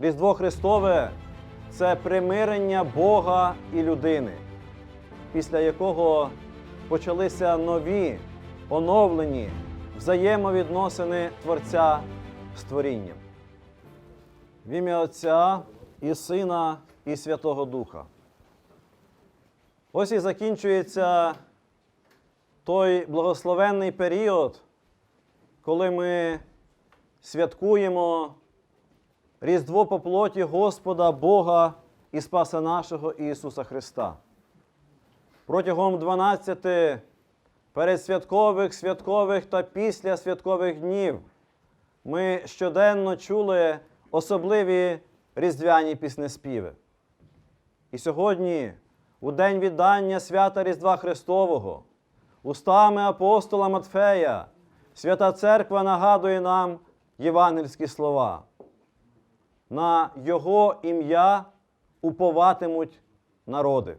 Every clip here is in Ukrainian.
Різдво Христове це примирення Бога і людини, після якого почалися нові, оновлені взаємовідносини Творця з творінням. В ім'я Отця і Сина і Святого Духа. Ось і закінчується той благословенний період, коли ми святкуємо Різдво по плоті Господа Бога і Спаса нашого Ісуса Христа. Протягом 12 передсвяткових, святкових та післясвяткових днів ми щоденно чули особливі різдвяні піснеспіви. І сьогодні, у день віддання свята Різдва Христового, устами апостола Матфея, Свята Церква нагадує нам євангельські слова. На Його ім'я уповатимуть народи.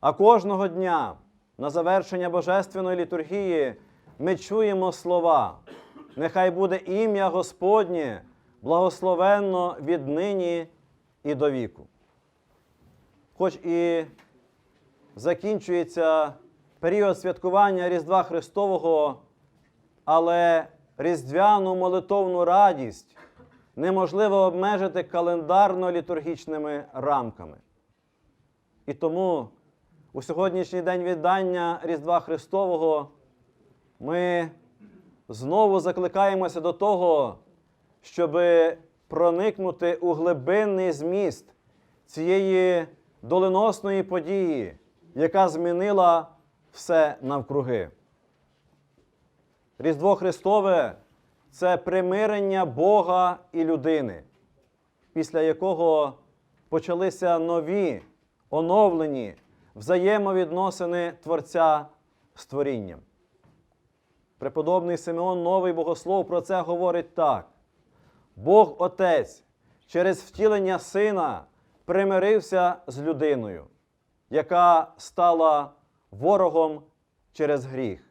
А кожного дня на завершення Божественної літургії ми чуємо слова. Нехай буде ім'я Господнє благословенно віднині і до віку. Хоч і закінчується період святкування Різдва Христового, але різдвяну молитовну радість неможливо обмежити календарно-літургічними рамками. І тому у сьогоднішній день віддання Різдва Христового ми знову закликаємося до того, щоб проникнути у глибинний зміст цієї доленосної події, яка змінила все навкруги. Різдво Христове це примирення Бога і людини, після якого почалися нові, оновлені взаємовідносини Творця з творінням. Преподобний Симеон Новий Богослов про це говорить так: Бог Отець через втілення Сина примирився з людиною, яка стала ворогом через гріх,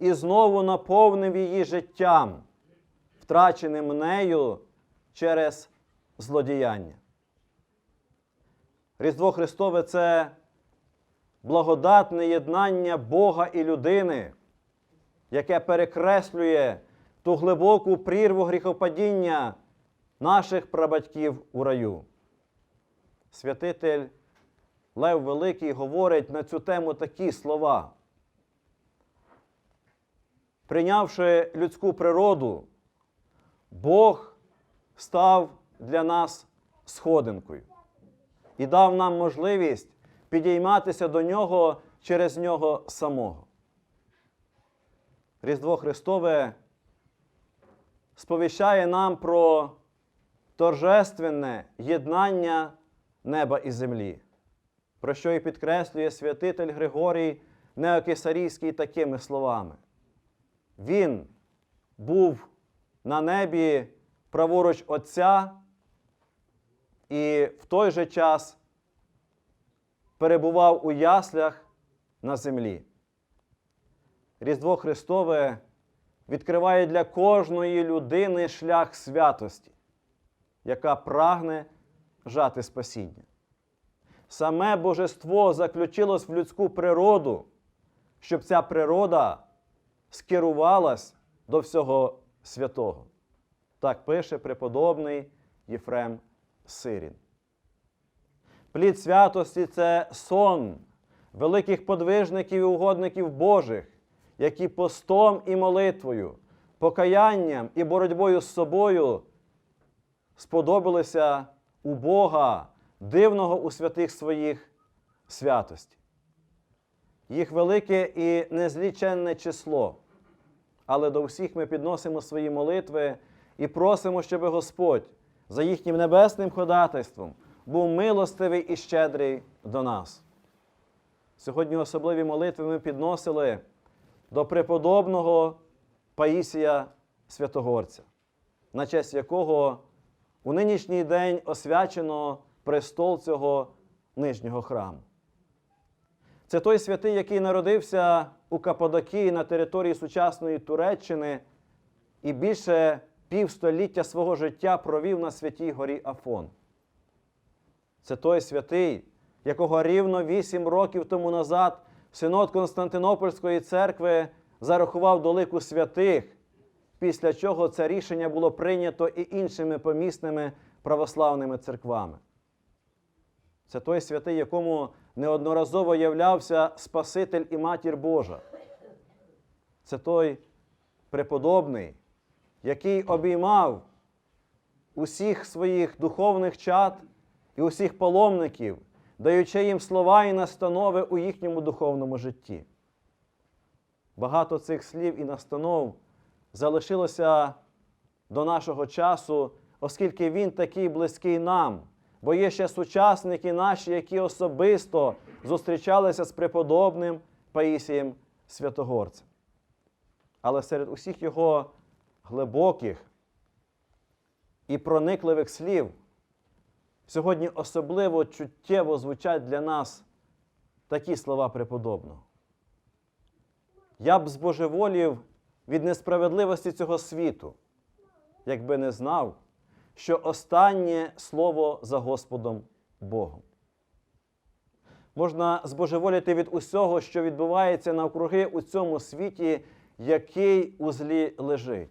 і знову наповнив її життям, втраченим нею через злодіяння. Різдво Христове це благодатне єднання Бога і людини, яке перекреслює ту глибоку прірву гріхопадіння наших прабатьків у раю. Святитель Лев Великий говорить на цю тему такі слова. Прийнявши людську природу, Бог став для нас сходинкою і дав нам можливість підійматися до нього через нього самого. Різдво Христове сповіщає нам про торжественне єднання неба і землі, про що і підкреслює святитель Григорій Неокисарійський такими словами. Він був на небі праворуч Отця і в той же час перебував у яслях на землі. Різдво Христове відкриває для кожної людини шлях святості, яка прагне жати спасіння. Саме божество заключилось в людську природу, щоб ця природа скерувалась до всього святого. Так пише преподобний Єфрем Сирін. Плід святості це сон великих подвижників і угодників Божих, які постом і молитвою, покаянням і боротьбою з собою сподобалися у Бога, дивного у святих своїх святості. Їх велике і незліченне число. Але до всіх ми підносимо свої молитви і просимо, щоб Господь за їхнім небесним ходатайством був милостивий і щедрий до нас. Сьогодні особливі молитви ми підносили до преподобного Паїсія Святогорця, на честь якого у нинішній день освячено престол цього нижнього храму. Це той святий, який народився у Каппадокії на території сучасної Туреччини і більше півстоліття свого життя провів на святій горі Афон. Це той святий, якого рівно вісім років тому назад синод Константинопольської церкви зарахував до лику святих, після чого це рішення було прийнято і іншими помісними православними церквами. Це той святий, якому неодноразово являвся Спаситель і Матір Божа. Це той преподобний, який обіймав усіх своїх духовних чад і усіх паломників, даючи їм слова і настанови у їхньому духовному житті. Багато цих слів і настанов залишилося до нашого часу, оскільки він такий близький нам, бо є ще сучасники наші, які особисто зустрічалися з преподобним Паїсієм Святогорцем. Але серед усіх його глибоких і проникливих слів сьогодні особливо чуттєво звучать для нас такі слова преподобного. Я б збожеволів від несправедливості цього світу, якби не знав, що останнє слово за Господом Богом. Можна збожеволіти від усього, що відбувається навкруги у цьому світі, який у злі лежить.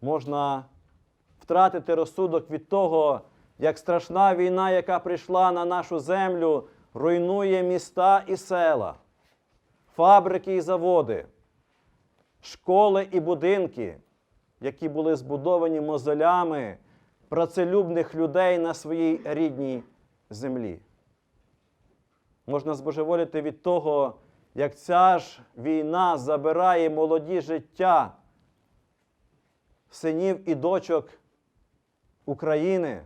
Можна втратити розсудок від того, як страшна війна, яка прийшла на нашу землю, руйнує міста і села, фабрики і заводи, школи і будинки, які були збудовані мозолями працелюбних людей на своїй рідній землі. Можна збожеволіти від того, як ця ж війна забирає молоді життя синів і дочок України,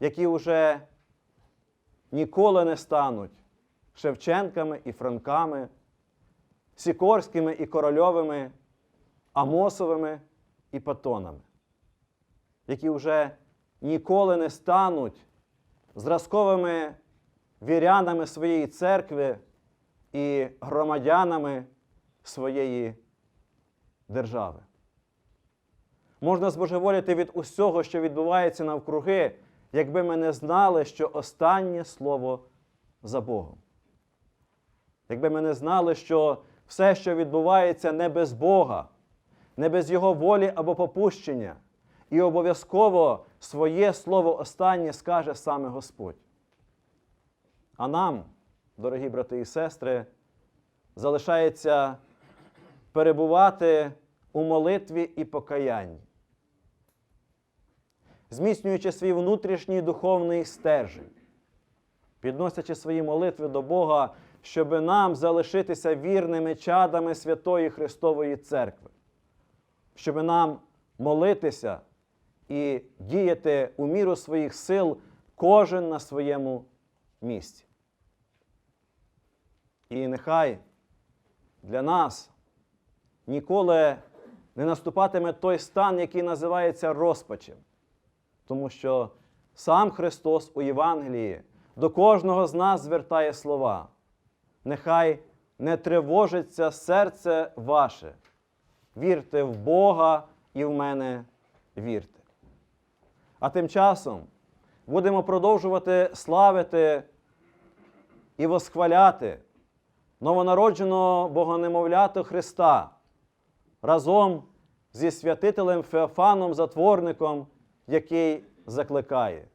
які вже ніколи не стануть Шевченками і Франками, Сікорськими і Корольовими, Амосовими і Патонами, які вже ніколи не стануть зразковими вірянами своєї церкви і громадянами своєї держави. Можна збожеволіти від усього, що відбувається навкруги, якби ми не знали, що останнє слово за Богом. Якби ми не знали, що все, що відбувається, не без Бога, не без Його волі або попущення, і обов'язково своє слово останнє скаже саме Господь. А нам, дорогі брати і сестри, залишається перебувати у молитві і покаянні, зміцнюючи свій внутрішній духовний стержень, підносячи свої молитви до Бога, щоб нам залишитися вірними чадами Святої Христової Церкви, щоб нам молитися і діяти у міру своїх сил кожен на своєму місці. І нехай для нас ніколи не наступатиме той стан, який називається розпачем. Тому що сам Христос у Євангелії до кожного з нас звертає слова. Нехай не тривожиться серце ваше. Вірте в Бога і в мене вірте. А тим часом будемо продовжувати славити і восхваляти новонародженого Богонемовляту Христа разом зі святителем Феофаном Затворником, який закликає.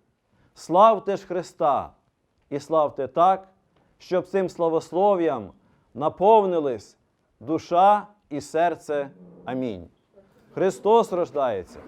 Славте ж Христа і славте так, щоб цим славослов'ям наповнились душа і серце. Амінь. Христос рождається.